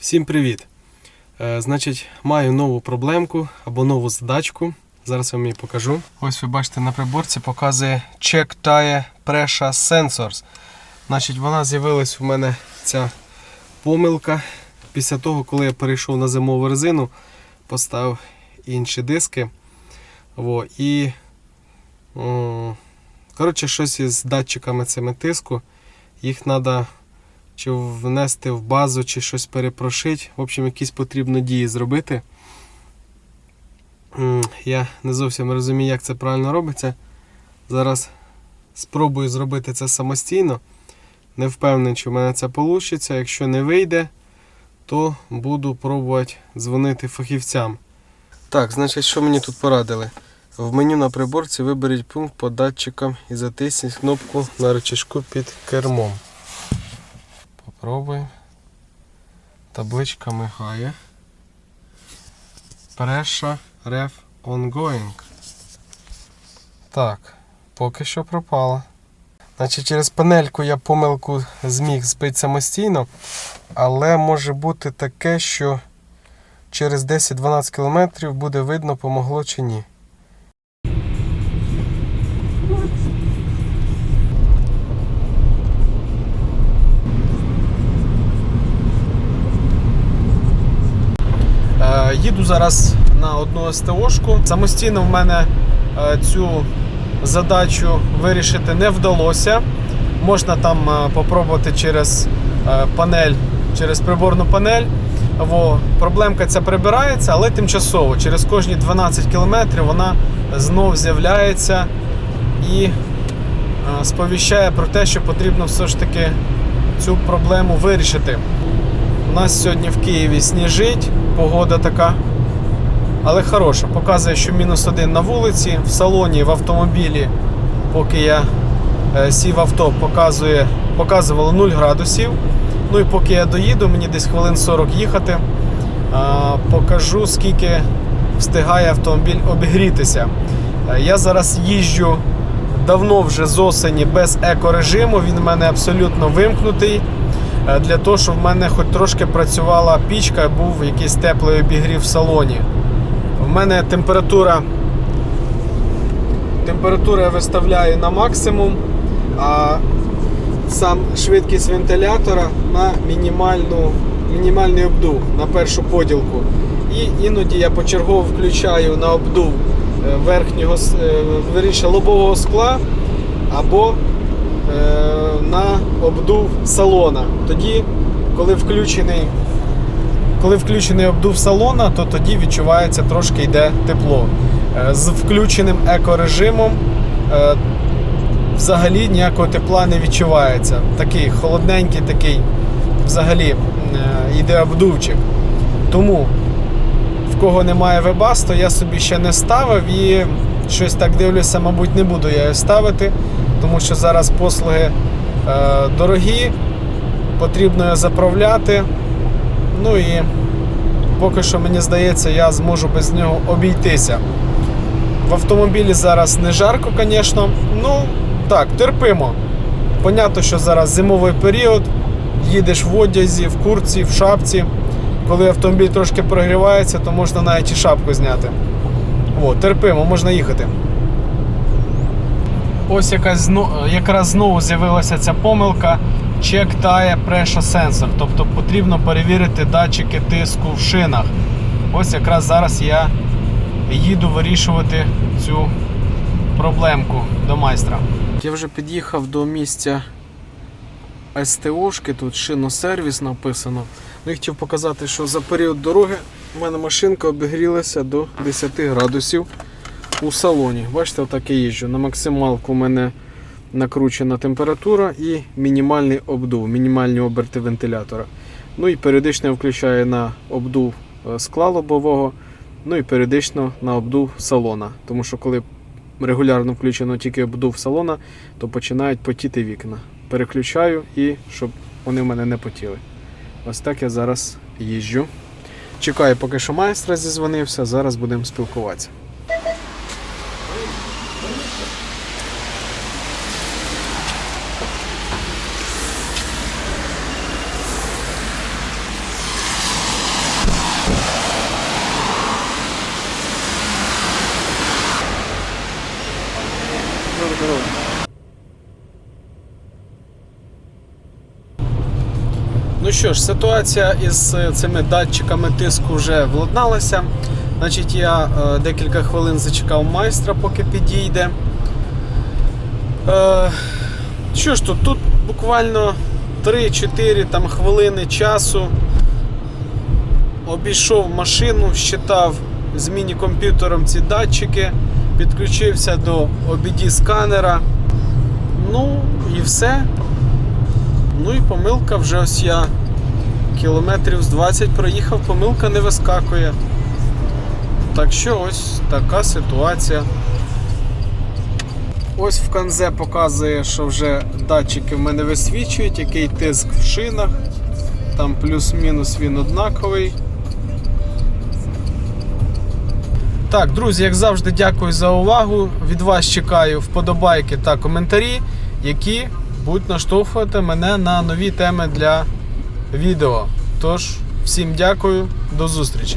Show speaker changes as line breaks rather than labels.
Всім привіт! Е, значить, маю нову проблемку або нову задачку. Зараз я вам її покажу. Ось ви бачите на приборці показує Check Tire Pressure Sensors. Значить, вона з'явилась у мене ця помилка після того, коли я перейшов на зимову резину, поставив інші диски. Во, і коротше, щось із датчиками цими тиску. Їх треба чи внести в базу, чи щось перепрошити. В общем, якісь потрібно дії зробити. Я не зовсім розумію, як це правильно робиться. Зараз спробую зробити це самостійно. Не впевнений, чи в мене це вийде. Якщо не вийде, то буду пробувати дзвонити фахівцям. Так, значить, що мені тут порадили? В меню на приборці виберіть пункт по датчикам і затисніть кнопку на рычажку під кермом. Попробуємо. Табличка мигає. Преша реф ongoing. Так, поки що пропала. Значить, через панельку я помилку зміг збити самостійно, але може бути таке, що через 10-12 км буде видно, помогло чи ні. Зараз на одну СТОшку. Самостійно в мене е, цю задачу вирішити не вдалося. Можна там е, попробувати через е, панель, через приборну панель. Во, проблемка ця прибирається, але тимчасово. Через кожні 12 кілометрів вона знов з'являється і сповіщає про те, що потрібно все ж таки цю проблему вирішити. У нас сьогодні в Києві сніжить, погода така, але хороша. Показує, що мінус один на вулиці, в салоні, в автомобілі, поки я е, сів авто, показує, показувало 0 градусів. Ну і поки я доїду, мені десь хвилин 40 їхати, покажу, скільки встигає автомобіль обігрітися. Е, Я зараз їжджу давно вже з осені без екорежиму, він в мене абсолютно вимкнутий. Е, Для того, щоб в мене хоч трошки працювала пічка, був якийсь теплий обігрів в салоні. В мене температура температуру я виставляю на максимум, а сам швидкість вентилятора на мінімальну, мінімальний обдув на першу поділку. І іноді я почергово включаю на обдув е, верхнього е, вірніше, лобового скла або е, на обдув салона. Тоді, коли включений, коли включений обдув салона, то тоді відчувається трошки йде тепло. Е, З включеним екорежимом е, взагалі ніякого тепла не відчувається. Такий холодненький, такий взагалі е, йде обдувчик. Тому в кого немає вебас, то я собі ще не ставив і щось так дивлюся, мабуть, не буду я її ставити, тому що зараз послуги дорогі, потрібно її заправляти. Ну і поки що мені здається, я зможу без нього обійтися. В автомобілі зараз не жарко, звісно. Ну, так, терпимо. Понятно, що зараз зимовий період, їдеш в одязі, в курці, в шапці. Коли автомобіль трошки прогрівається, то можна навіть і шапку зняти. О, терпимо, можна їхати. Ось якась якраз знову з'явилася ця помилка. Tire Pressure Sensor. Тобто потрібно перевірити датчики тиску в шинах. Ось якраз зараз я їду вирішувати цю проблемку до майстра. Я вже під'їхав до місця СТОшки, тут шиносервіс написано. Ну, я хотів показати, що за період дороги в мене машинка обігрілася до 10 градусів у салоні. Бачите, отак я їжджу. На максималку у мене накручена температура і мінімальний обдув, мінімальні оберти вентилятора. Ну і періодично я включаю на обдув е, скла лобового, ну і періодично на обдув салона. Тому що коли регулярно включено тільки обдув салона, то починають потіти вікна. Переключаю і щоб вони в мене не потіли. Ось так я зараз їжджу. Чекаю, поки що майстра зізвонився, зараз будемо спілкуватися. Що ж, ситуація із е, цими датчиками тиску вже владналася. Значить, я е, декілька хвилин зачекав майстра, поки підійде. Е, що ж тут? Тут буквально 3-4 там, хвилини часу. Обійшов машину, щитав з міні-комп'ютером ці датчики, підключився до OBD сканера. Ну і все. Ну і помилка вже ось я кілометрів з 20 проїхав, помилка не вискакує. Так що ось така ситуація. Ось в канзе показує, що вже датчики в мене висвічують, який тиск в шинах. Там плюс-мінус він однаковий. Так, друзі, як завжди, дякую за увагу. Від вас чекаю вподобайки та коментарі, які будуть наштовхувати мене на нові теми для відео. Тож, всім дякую, до зустрічі!